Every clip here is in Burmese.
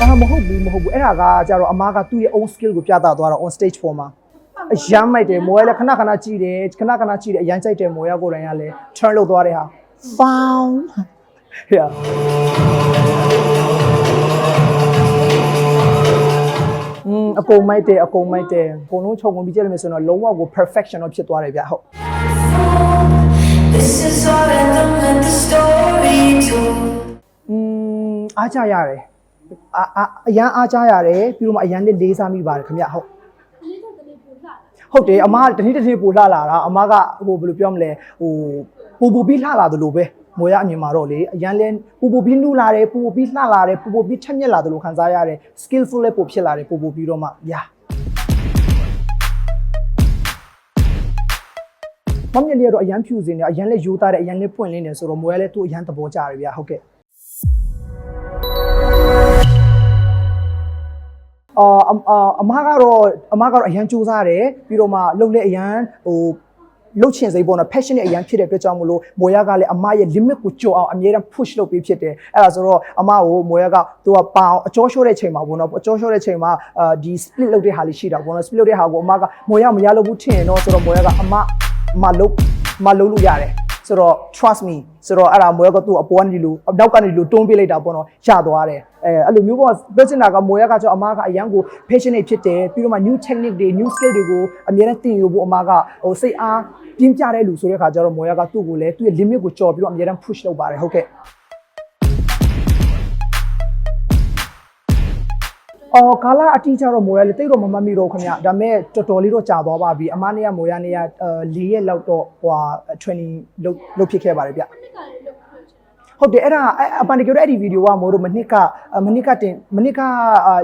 အာမဟုတ်ဘူးမဟုတ်ဘူးအဲ့ဒါကကြတော့အမားကသူ့ရဲ့ own skill ကိုပြသသွားတော့ on stage ပေါ်မှာအရမ်းမိုက်တယ်မော်ရလည်းခဏခဏကြည့်တယ်ခဏခဏကြည့်တယ်အရမ်းကြိုက်တယ်မော်ရကိုယ်တိုင်ကလည်း turn လုပ်သွားတဲ့ဟာ found yeah อืมအကုန်မိုက်တယ်အကုန်မိုက်တယ်အကုန်လုံးခြုံငုံပြီးကြည့်ရမယ်ဆိုတော့လုံးဝကို perfection တော့ဖြစ်သွားတယ်ဗျဟုတ် This is all and don't let the story do. อืมအားကြရတယ် အာအာအရန်အားကြရတယ်ပြီးတော့မှအရန်လေးလေးစားမိပါတယ်ခင်ဗျဟုတ်ဟုတ်တယ်အမကတနည်းတစ်နေ့ပိုလှလာတာအမကဟိုဘယ်လိုပြောမလဲဟိုပူပူပြီးလှလာတယ်လို့ပဲမော်ရအမြင်မှာတော့လေအရန်လဲပူပူပြီးနူလာတယ်ပူပူပြီးလှလာတယ်ပူပူပြီးထက်မြက်လာတယ်လို့ခံစားရတယ် skillful လည်းပိုဖြစ်လာတယ်ပူပူပြီးတော့မှ yeah မမလေးကတော့အရန်ဖြူစင်တယ်အရန်လဲယူသားတယ်အရန်လဲပွင့်လင်းတယ်ဆိုတော့မော်ရလဲသူ့အရန်သဘောကျတယ်ဗျာဟုတ်ကဲ့ အာအမအာအမကတော့အမကတော့အရန်စူးစားတယ်ပြီးတော့မှလှုပ်လဲအရန်ဟိုလှုပ်ချင်စိတ်ပေါ့နော် passion နဲ့အရန်ဖြစ်တဲ့အတွက်ကြောင့်မလို့မော်ရကလည်းအမရဲ့ limit ကိုကျော်အောင်အမြဲတမ်း push လုပ်ပေးဖြစ်တယ်အဲ့ဒါဆိုတော့အမကိုမော်ရကသူကပအောင်အကျော်လျှော့တဲ့ချိန်မှာပေါ့နော်အကျော်လျှော့တဲ့ချိန်မှာအာဒီ split လုပ်တဲ့ဟာလေးရှိတာပေါ့နော် split လုပ်တဲ့ဟာကိုအမကမော်ရမရလို့ဘူးထင်ရင်တော့ဆိုတော့မော်ရကအမမလုပ်မလုပ်လို့ရတယ် ဆိုတော့ trust me ဆိုတော့အဲ့ဒါမွေးကသူ့အပေါ်ကနေလို့အနောက်ကနေလို့တွန်းပေးလိုက်တာပေါ့နော်ရသွားတယ်အဲအဲ့လိုမျိုးပေါ့ပြောချင်တာကမွေးကကြောင့်အမားကအရန်ကို passionate ဖြစ်တယ်ပြီးတော့မှ new technique တွေ new skill တွေကိုအများနဲ့သင်ယူဖို့အမားကဟိုစိတ်အားပြင်းပြတဲ့လူဆိုတဲ့ခါကျတော့မွေးကသူ့ကိုလည်းသူ့ရဲ့ limit ကိုကျော်ပြီးတော့အများနဲ့ push လုပ်ပါတယ်ဟုတ်ကဲ့ အော်ကာလာအတီးကြတော့မိုးရလေတိတ်တော့မမမီတော့ခင်ဗျဒါပေမဲ့တော်တော်လေးတော့ကြာသွားပါပြီအမနေ့ကမိုးရနေ့က၄ရက်လောက်တော့ဟို training လုပ်လုပ်ဖြစ်ခဲ့ပါတယ်ဗျဟုတ်တယ်အဲ့ဒါအပန်တကယ်တော့အဲ့ဒီဗီဒီယိုကမိုးတို့မနစ်ကမနစ်ကတင်မနစ်က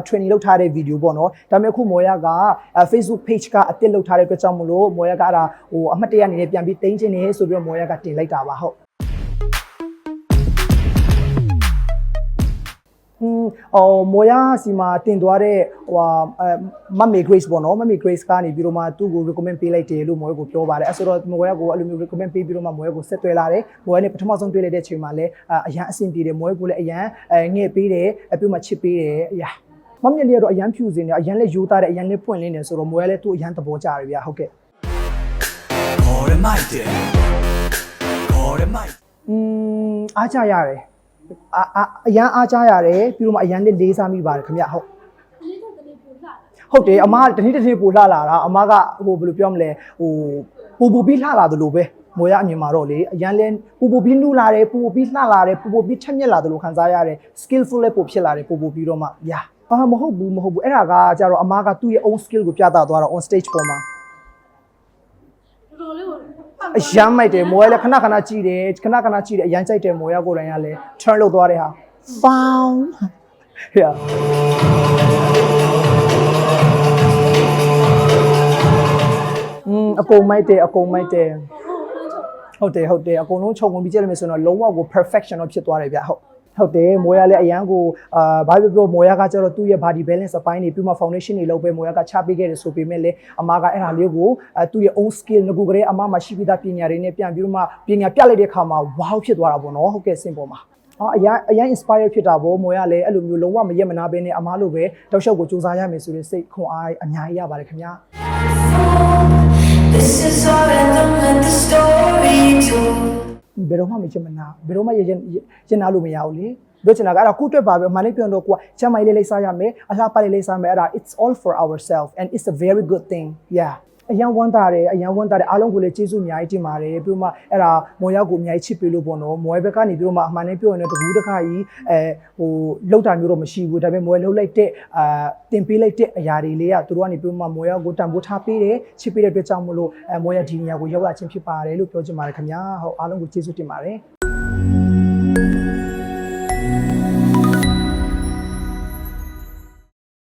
training လုပ်ထားတဲ့ဗီဒီယိုပေါ့နော်ဒါပေမဲ့အခုမိုးရက Facebook page ကအတစ်လုပ်ထားတဲ့အတွက်ကြောင့်မလို့မိုးရကအဲ့ဒါဟိုအမှတ်တရအနေနဲ့ပြန်ပြီးတင်ချင်နေဆိုပြီးတော့မိုးရကတင်လိုက်တာပါဟုတ် ဟိုမော်ယာစီမှာတင်သွားတဲ့ဟိုဟာမမေ grace ပေါ့နော်မမေ grace ကနေပြီးတော့မှသူ့ကို recommend ပေးလိုက်တယ်လို့မော်ယာကိုပြောပါတယ်အဲဆိုတော့မော်ယာကိုအဲ့လိုမျိုး recommend ပေးပြီးတော့မှမော်ယာကိုဆက်သွယ်လာတယ်မော်ယာနဲ့ပထမဆုံးတွေ့လိုက်တဲ့အချိန်မှာလည်းအရန်အဆင်ပြေတယ်မော်ယာကိုလည်းအရန်ငှဲ့ပေးတယ်အပြုတ်မှချစ်ပေးတယ်ယာမမေလေးကတော့အရန်ဖြူစင်တယ်အရန်လည်းယူသားတယ်အရန်လည်းပွင့်လင်းတယ်ဆိုတော့မော်ယာလည်းသူ့အရန်သဘောကျတယ်ဗျာဟုတ်ကဲ့ Core might it Core might อืมအားကြရတယ် အာအာအရန်အားကြရတယ်ပြီးတော့မှအရန်လေးလေးစားမိပါတယ်ခင်ဗျဟုတ်ဟုတ်တယ်အမကတနေ့တစ်နေ့ပိုလှလာတာအမကဟိုဘယ်လိုပြောမလဲဟိုပူပူပြီးလှလာတယ်လို့ပဲမောရအမြင်မှာတော့လေအရန်လဲပူပူပြီးနူလာတယ်ပူပူပြီးလှလာတယ်ပူပူပြီးထက်မြက်လာတယ်လို့ခံစားရတယ် skillful လည်းပိုဖြစ်လာတယ်ပူပူပြီးတော့မှ yeah အာမဟုတ်ဘူးမဟုတ်ဘူးအဲ့ဒါကကြတော့အမကသူ့ရဲ့ own skill ကိုပြသသွားတော့ on stage ပေါ်မှာ တော်တော်လေးကိုပတ်အရမ်းမိုက်တယ်မော်ရလည်းခဏခဏကြည့်တယ်ခဏခဏကြည့်တယ်အရမ်းကြိုက်တယ်မော်ရကိုယ်တိုင်ကလည်း turn လုပ်သွားတဲ့ဟာ found yeah อืมအကုန်မိုက်တယ်အကုန်မိုက်တယ်ဟုတ်တယ်ဟုတ်တယ်အကုန်လုံးခြုံငုံပြီးကြည့်ရမယ်ဆိုတော့လုံးဝကို perfection တော့ဖြစ်သွားတယ်ဗျဟုတ် ဟုတ်တယ်မော်ရလည်းအရန်ကိုအာဘာပြောပြောမော်ရကကျတော့သူ့ရဲ့ body balance အပိုင်းနေပြီးမှ foundation တွေလုပ်ပဲမော်ရကချပေးခဲ့တယ်ဆိုပေမဲ့လည်းအမကအဲ့ဒါလေးကိုအဲသူ့ရဲ့ own skill ငကူကလေးအမမှာရှိပြီးသားပညာတွေနဲ့ပြန်ပြီးတော့မှပညာပြလိုက်တဲ့အခါမှာ wow ဖြစ်သွားတာပေါ့နော်ဟုတ်ကဲ့စင်ပေါ်မှာအော်အရင်အရင် inspire ဖြစ်တာပေါ့မော်ရလည်းအဲ့လိုမျိုးလုံးဝမရက်မနာပဲနဲ့အမားလိုပဲတောက်လျှောက်ကိုစူးစမ်းရမယ်ဆိုတဲ့စိတ်ခွန်အားအများကြီးရပါတယ်ခင်ဗျာ This is all and don't let the story do. ဘယ်တော့မှမချင်မနာဘယ်တော့မှရရင်ရင်နာလို့မရဘူးလေပြောချင်တာကအဲ့ဒါကိုအတွက်ပါပဲအမှန်လေးပြောတော့ကိုကချမ်းမိုင်လေးလေးစားရမယ်အလှပလေးလေးစားမယ်အဲ့ဒါ it's all for ourselves and it's a very good thing yeah အရန်ဝမ်းတာတယ်အရန်ဝမ်းတာတယ်အားလုံးကိုလည်းကျေးဇူးအများကြီးတင်ပါတယ်ပြီးတော့မှအဲ့ဒါမော်ရောက်ကိုအများကြီးချစ်ပေးလို့ပေါ့နော်မော်ရဲ့ဘက်ကနေပြီးတော့မှအမှန်လေးပြောရင်တော့တကူးတစ်ခါကြီးအဲဟိုလောက်တာမျိုးတော့မရှိဘူးဒါပေမဲ့မော်ရဲ့လှုပ်လိုက်တဲ့အာတင်ပေးလိုက်တဲ့အရာတွေလေးကသူတို့ကနေပြီးတော့မှမော်ရောက်ကိုတန်ဖိုးထားပေးတယ်ချစ်ပေးတဲ့အတွက်ကြောင့်မလို့အဲမော်ရဲ့ဒီနေရာကိုရောက်လာခြင်းဖြစ်ပါတယ်လို့ပြောချင်ပါတယ်ခင်ဗျာဟုတ်အားလုံးကိုကျေးဇူးတင်ပါတယ်